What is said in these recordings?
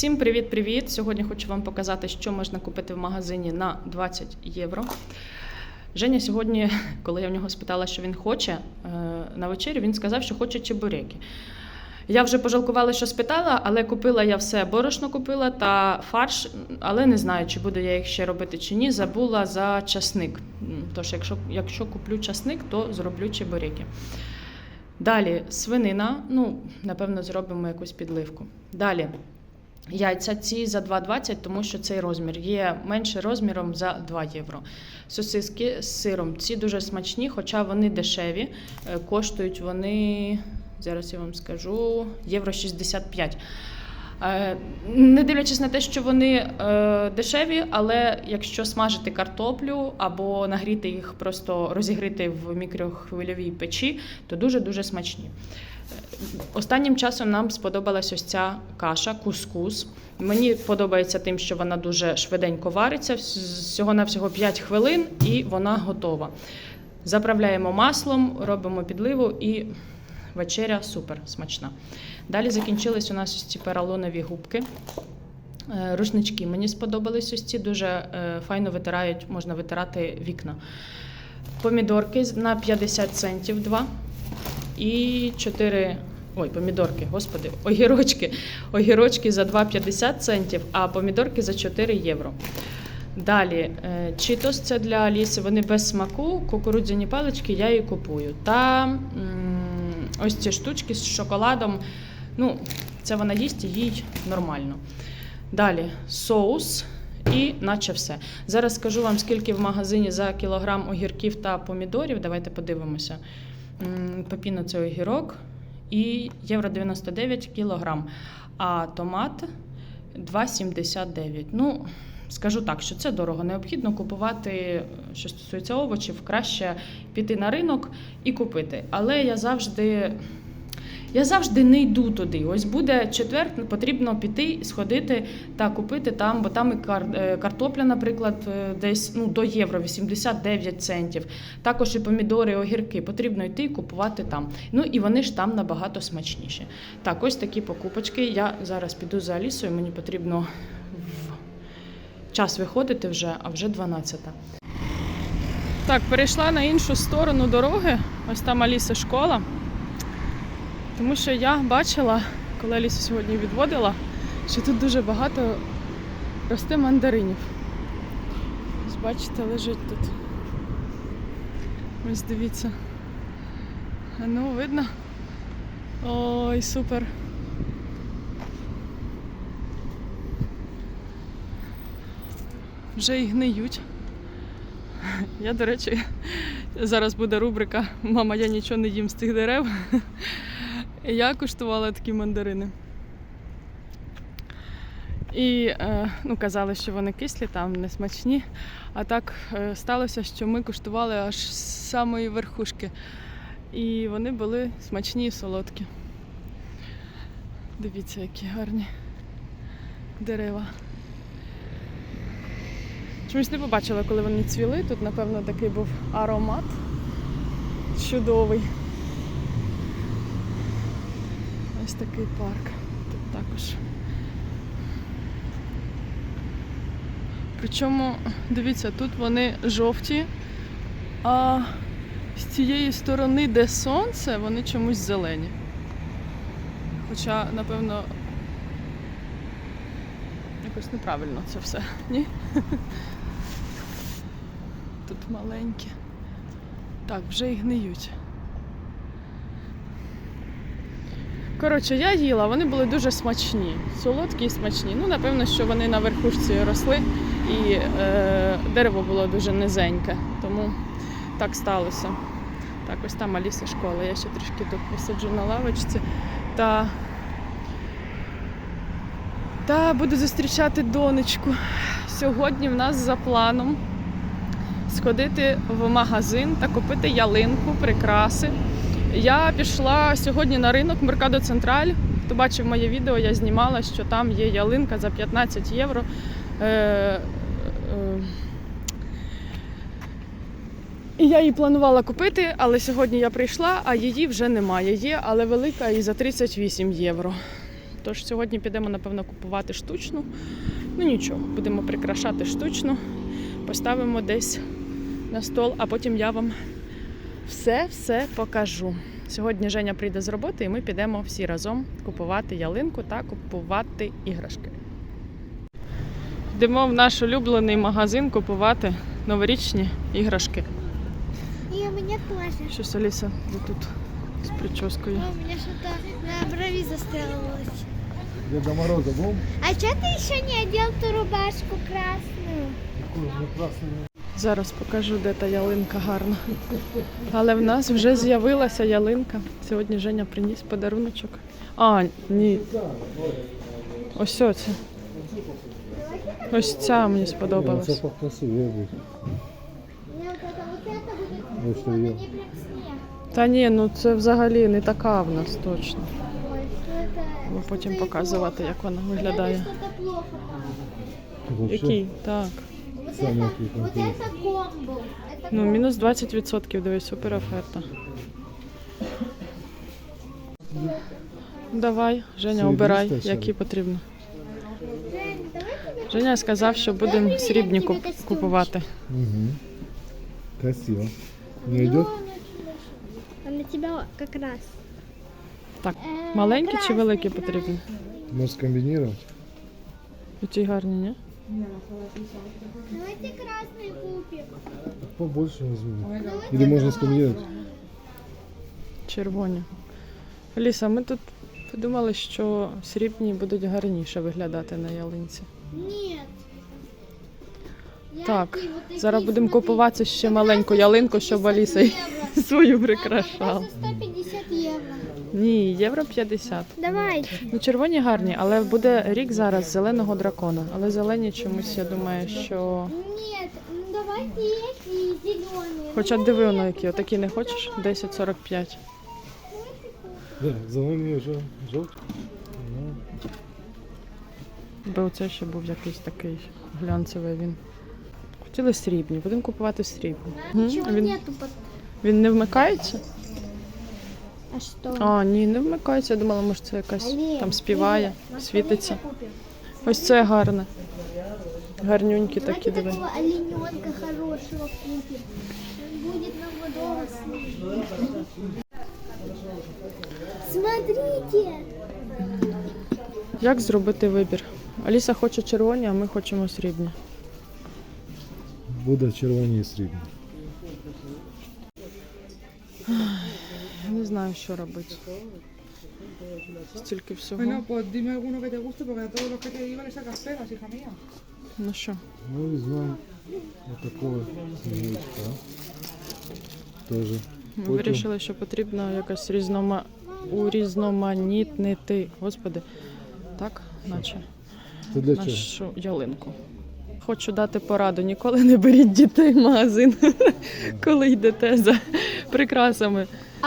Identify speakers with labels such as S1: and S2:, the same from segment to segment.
S1: Всім привіт-привіт! Сьогодні хочу вам показати, що можна купити в магазині на 20 євро. Женя сьогодні, коли я в нього спитала, що він хоче е, на вечерю, він сказав, що хоче чебуреки. Я вже пожалкувала, що спитала, але купила я все борошно купила та фарш, але не знаю, чи буду я їх ще робити чи ні. Забула за часник. Тож, якщо, якщо куплю часник, то зроблю чебуреки. Далі свинина, ну, напевно, зробимо якусь підливку. Далі. Яйця ці за 2,20, тому що цей розмір є менше розміром за 2 євро. Сосиски з сиром. Ці дуже смачні, хоча вони дешеві. Е, Коштують вони, зараз я вам скажу, євро 65. Е, Не дивлячись на те, що вони е, дешеві, але якщо смажити картоплю або нагріти їх, просто розігріти в мікрохвильовій печі, то дуже-дуже смачні. Останнім часом нам сподобалась ось ця каша, кускус. Мені подобається тим, що вона дуже швиденько вариться, всього на всього 5 хвилин, і вона готова. Заправляємо маслом, робимо підливу і вечеря супер смачна. Далі закінчились у нас ось ці поролонові губки. Е, Рушнички мені сподобались ось ці, дуже е, файно витирають, можна витирати вікна. Помідорки на 50 центів два. І 4. Ой, помідорки, господи, огірочки. Огірочки за 2,50 центів, а помідорки за 4 євро. Далі, читос це для Аліси, вони без смаку, кукурудзяні палички я її купую. Та м, ось ці штучки з шоколадом. Ну, це вона їсть їй нормально. Далі соус і наче все. Зараз скажу вам, скільки в магазині за кілограм огірків та помідорів. Давайте подивимося. Пепіно це огірок і євро 99 кілограм. А томат 2,79. Ну, скажу так, що це дорого. Необхідно купувати, що стосується овочів, краще піти на ринок і купити. Але я завжди. Я завжди не йду туди. Ось буде четвер, потрібно піти, сходити та купити там, бо там і кар- е, картопля, наприклад, е, десь ну, до євро 89 центів. Також і помідори, і огірки. Потрібно йти і купувати там. Ну і вони ж там набагато смачніші. Так, ось такі покупочки. Я зараз піду за Алісою, мені потрібно в час виходити вже, а вже 12. Так, перейшла на іншу сторону дороги. Ось там Аліса школа. Тому що я бачила, коли Алісу сьогодні відводила, що тут дуже багато росте мандаринів. Ось бачите, лежить тут. Ось дивіться. Ну, видно? Ой, супер. Вже і гниють. Я, до речі, зараз буде рубрика Мама, я нічого не їм з цих дерев. Я куштувала такі мандарини. І е, ну, казали, що вони кислі, там не смачні. А так е, сталося, що ми куштували аж з самої верхушки. І вони були смачні і солодкі. Дивіться, які гарні дерева. Чомусь не побачила, коли вони цвіли. Тут, напевно, такий був аромат чудовий. Ось такий парк. Тут також. Причому, дивіться, тут вони жовті, а з цієї сторони, де сонце, вони чомусь зелені. Хоча, напевно, якось неправильно це все, ні? Тут маленькі. Так, вже і гниють. Коротше, я їла, вони були дуже смачні, солодкі і смачні. Ну, напевно, що вони на верхушці росли і е, дерево було дуже низеньке, тому так сталося. Так, ось там Аліса школа. Я ще трішки тут посиджу на лавочці. Та, та буду зустрічати донечку. Сьогодні в нас за планом сходити в магазин та купити ялинку, прикраси. Я пішла сьогодні на ринок Меркадо Централь. Хто бачив моє відео, я знімала, що там є ялинка за 15 євро. Е, е, і я її планувала купити, але сьогодні я прийшла, а її вже немає. Є, але велика і за 38 євро. Тож сьогодні підемо, напевно, купувати штучну. Ну нічого, будемо прикрашати штучну, поставимо десь на стол, а потім я вам все-все покажу. Сьогодні Женя прийде з роботи, і ми підемо всі разом купувати ялинку та купувати іграшки. Йдемо в наш улюблений магазин купувати новорічні іграшки.
S2: И у меня тоже.
S1: Щось Аліса де тут з прическою.
S2: О, у меня что-то на брови застрялось.
S3: Деда Мороза был?
S2: А что ты еще не одел ту рубашку красную?
S3: Такой же красный.
S1: Зараз покажу, де та ялинка гарна. Але в нас вже з'явилася ялинка. Сьогодні Женя приніс подаруночок. А, ні. Ось це. Ось ця мені
S3: Это
S1: сподобалась.
S3: покрасивее будет.
S2: Мне вот это, вот это будет
S3: Вот что
S2: прикольно,
S3: я.
S2: не прям снег.
S1: Та ні, ну це взагалі не така в нас точно.
S2: Ой, что это?
S1: Бо потім
S2: что-то и
S1: показувати,
S2: плохо.
S1: як вона
S2: Вот это
S1: виглядає.
S2: что-то плохо там.
S3: Тут вообще
S1: Який? Так.
S2: Вот
S3: Самый
S2: это,
S3: какой
S2: вот
S3: конкурент.
S2: это комбо. Это
S1: Ну,
S2: комбо.
S1: мінус 20%, дивись, супер оферта. Давай, Женя,
S3: Срібні
S1: обирай,
S3: стачали?
S1: які потрібно.
S2: Жень, давай тебе
S1: Женя сказав, що будемо срібні куп- купувати.
S3: Угу. Красиво. Не идет?
S2: А на тебя как раз.
S1: Так,
S2: Э,
S1: маленькі чи
S2: красный,
S1: великі
S2: красный.
S1: потрібні?
S3: Может скомбинировать?
S1: Ці гарні, ні?
S2: Давайте красный купим.
S3: Побольше возьму. Или можно скомбинировать?
S1: Червоні. Аліса, ми тут подумали, що срібні будуть гарніше виглядати на ялинці.
S2: Нет.
S1: Так,
S2: Яркий вот такие,
S1: Зараз будемо
S2: смотри.
S1: купувати ще маленьку ялинку, щоб
S2: 150
S1: Аліса свою прикрашала.
S2: раз 150 евро.
S1: Ні, євро 50.
S2: Давайте.
S1: Ну, червоні гарні, але буде рік зараз зеленого дракона. Але зелені чомусь, я думаю, що.
S2: Нет, ну давайте эти зеленые.
S1: Хоча диви воно які, отакі не хочеш? 10,45.
S3: Да, зеленый уже желтый. Ну,
S1: Бо оце ще був якийсь такий глянцевий він. Хотіли срібні, будемо купувати срібні. Мгм,
S2: Ничего
S1: Він,
S2: нету под...
S1: він не вмикається?
S2: А что?
S1: А, ні, не вмикається. Я думала, може це якась там співає, світиться. Ось це гарне. Гарнюнькі
S2: Давайте
S1: такі диви.
S2: такого олененка хорошего купим. Он будет нам водого. Смотрите!
S1: Як зробити вибір? Аліса хоче червоні, а ми хочемо срібні.
S3: буде червоні і срібні.
S1: Не знаю, що робити. Стільки всього.
S4: Te digo le sacas pegas, hija.
S1: Ну що,
S3: Ну, отакого снігурочка. Тоже.
S1: ми
S3: Потім-
S1: вирішили, що потрібно якось різнома... урізноманітнити. Господи, так, наче
S3: Це для чого?
S1: нашу ялинку. Хочу дати пораду: ніколи не беріть дітей в магазин, коли йдете за прикрасами.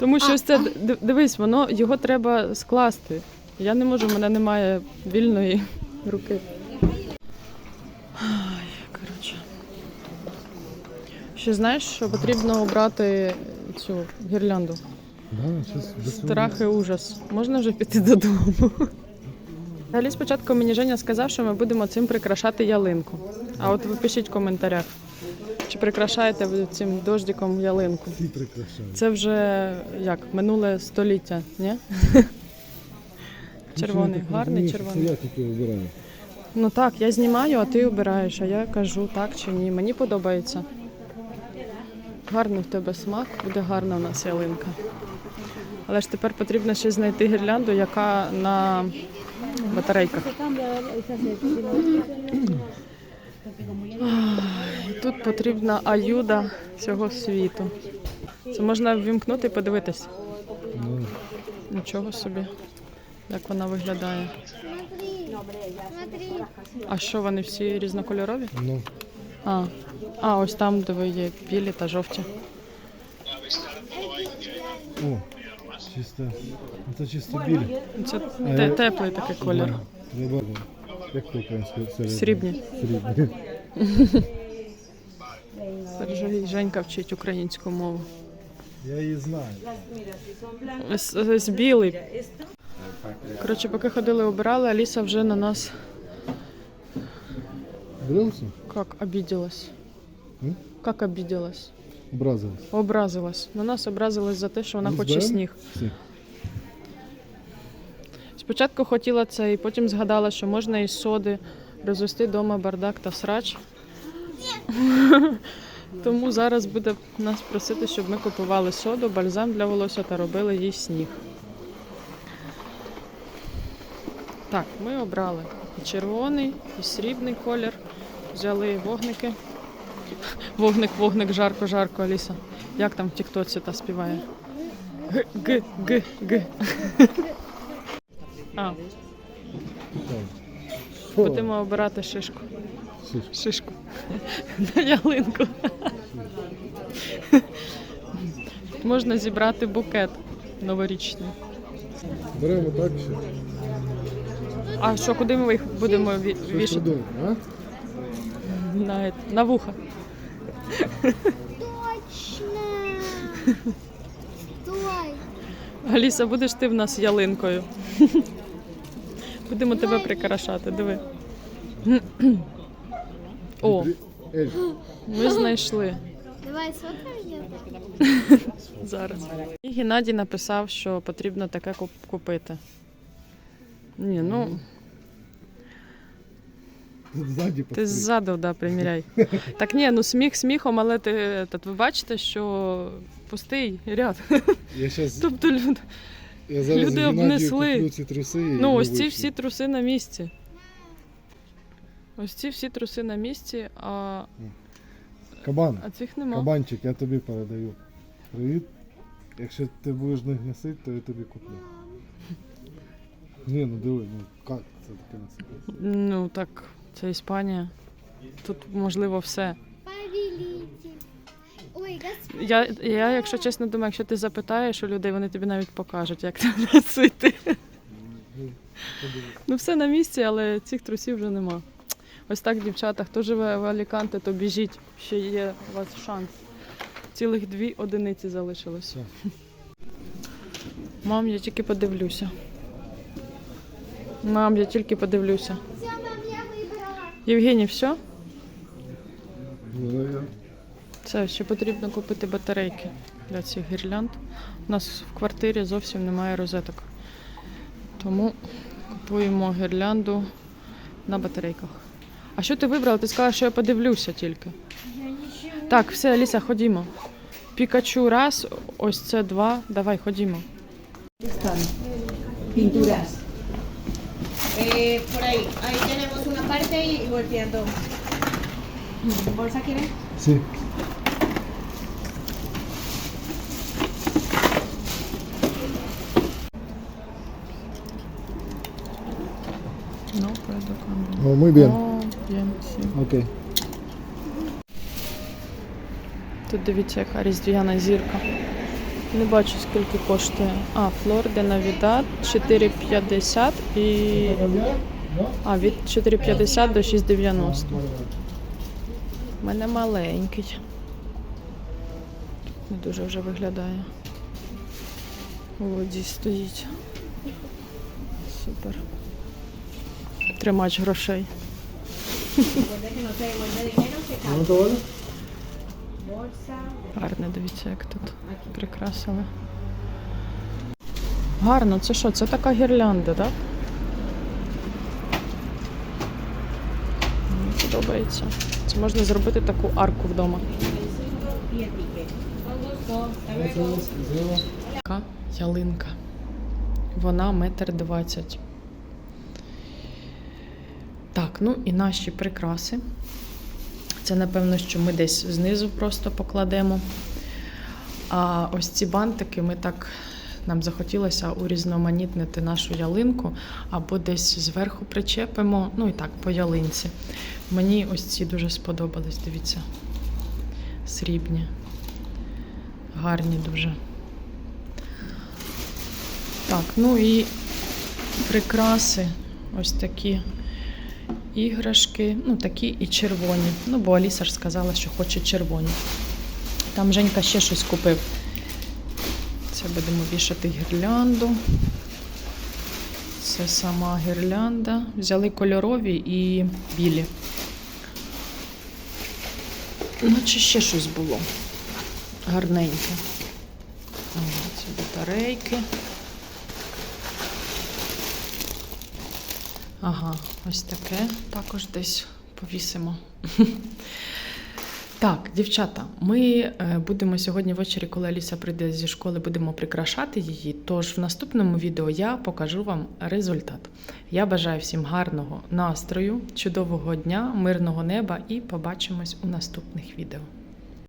S1: Тому що ось це д- дивись, воно його треба скласти. Я не можу, в мене немає вільної руки. Ай, коротше. Ще знаєш, що потрібно обрати цю гірлянду.
S3: Да, щас до цього-
S1: Страх і ужас. Можна вже піти додому. Взагалі спочатку мені Женя сказав, що ми будемо цим прикрашати ялинку. А от ви пишіть в коментарях, чи прикрашаєте ви цим дождиком ялинку.
S3: Всі прикрашають.
S1: Це вже як минуле століття, ні? Червоний, гарний червоний.
S3: Я тільки вибираю.
S1: Ну так, я знімаю, а ти обираєш, а я кажу так чи ні. Мені подобається. Гарний в тебе смак, буде гарна в нас ялинка. Але ж тепер потрібно ще знайти гірлянду, яка на батарейках. Тут потрібна аюда всього світу. Це можна ввімкнути і подивитись.
S3: Ну,
S1: Нічого собі, як вона виглядає. А що вони всі різнокольорові?
S3: ну,
S1: А, а ось там, де ви є білі та жовті.
S3: о, чисто. Це чисто.
S1: Це
S3: А
S1: те-
S3: я-
S1: теплий такий колір.
S3: Як по українською?
S1: Срібні.
S3: Срібні.
S1: Женька вчить українську мову.
S3: Я її знаю.
S1: Ось, ось білий. Коротше, поки ходили, обирали, Аліса вже на нас
S3: Брался?
S1: як обіділась.
S3: М?
S1: Як обіділась?
S3: Образилась.
S1: Образилась. На нас образилась за те, що вона
S3: Ну,
S1: хоче
S3: зберем?
S1: сніг.
S3: Всі.
S1: Спочатку хотіла це, і потім згадала, що можна із соди розвести вдома бардак та срач. Тому зараз буде нас просити, щоб ми купували соду, бальзам для волосся та робили їй сніг. Так, ми обрали і червоний, і срібний колір. Взяли вогники. Вогник, вогник, жарко, жарко, Аліса. Як там в Тіктоці та співає? Г, г, г, г. А, будемо обирати шишку.
S3: Шишка.
S1: Шишку. На ялинку. Можна зібрати букет новорічний.
S3: Беремо так ще.
S1: А що, куди ми їх будемо ві-
S3: Щось
S1: вішати?
S3: придумай, а?
S1: На, ет- на вуха.
S2: Точно! Стой!
S1: Аліса, будеш ти в нас ялинкою. Будемо тебе прикрашати, диви. О, ми знайшли
S2: Давай сфоткаем
S1: зараз. І Геннадій написав, що потрібно таке купити. Ні, ну.
S3: ззаді
S1: Ти ззаду, да, приміряй. Так ні, ну сміх сміхом, але ти ви бачите, що пустий ряд.
S3: Я, щас,
S1: Тобто люд...
S3: я зараз
S1: люди
S3: Геннадію
S1: обнесли.
S3: куплю ці труси і
S1: ну ось ці всі труси на місці. Ось ці всі труси на місці, а,
S3: Кабан,
S1: а цих нема.
S3: кабанчик, я тобі передаю. Привіт. Якщо ти будеш не носити, то я тобі куплю. Ні, ну диви, ну як це таке носити?
S1: Ну так, це Іспанія. Тут можливо все.
S2: Повелитель.
S1: Я, я, якщо чесно думаю, якщо ти запитаєш у людей, вони тобі навіть покажуть, як це носити. Ну, все на місці, але цих трусів вже нема. Ось так, дівчата, хто живе в Аліканте, то біжіть, ще є у вас шанс. Цілих дві одиниці залишилось. Мам, я тільки подивлюся. Мам, я тільки подивлюся.
S2: Все, мам, я выбрала.
S1: Євгеній, все?
S3: Ну, я-
S1: Це ще потрібно купити батарейки для цих гірлянд. У нас в квартирі зовсім немає розеток. Тому купуємо гірлянду на батарейках. А що ти вибрала? Ти сказала, що я подивлюся тільки. Так, все, Аліса, ходімо. Пікачу раз, ось це два. Давай, ходімо.
S5: Pinturas. Eh, por ahí, ahí tenemos una parte y, y volteando. ¿Bolsa quieren?
S3: Сі.
S1: Пойду камеру.
S3: Muy bien.
S1: О, bien, sí.
S3: Окей.
S1: Тут дивіться, яка різдвяна зірка. Не бачу, скільки коштує. А, Флор де Навідад 4,50 і. А, від 4,50 до 6,90. У мене маленький. Не дуже вже виглядає. У воді стоїть. Супер. Тримач грошей. Гарне, дивіться, як тут прикрасили. Гарно, це що? Це така гірлянда, так? Мені подобається. Це можна зробити таку арку вдома. Така ялинка. Вона метр двадцять. Так, ну і наші прикраси. Це, напевно, що ми десь знизу просто покладемо. А ось ці бантики ми так. Нам захотілося урізноманітнити нашу ялинку або десь зверху причепимо, ну і так, по ялинці. Мені ось ці дуже сподобались, дивіться. Срібні. Гарні дуже. Так, ну і прикраси, ось такі іграшки, ну такі і червоні. Ну, бо Аліса ж сказала, що хоче червоні. Там Женька ще щось купив. Це будемо вішати гірлянду. Це сама гірлянда. Взяли кольорові і білі. Наче ще щось було. Гарненьке. Ці батарейки. Ага, ось таке також десь повісимо. Так, дівчата, ми е, будемо сьогодні ввечері, коли Аліса прийде зі школи, будемо прикрашати її. Тож в наступному відео я покажу вам результат. Я бажаю всім гарного настрою, чудового дня, мирного неба і побачимось у наступних відео.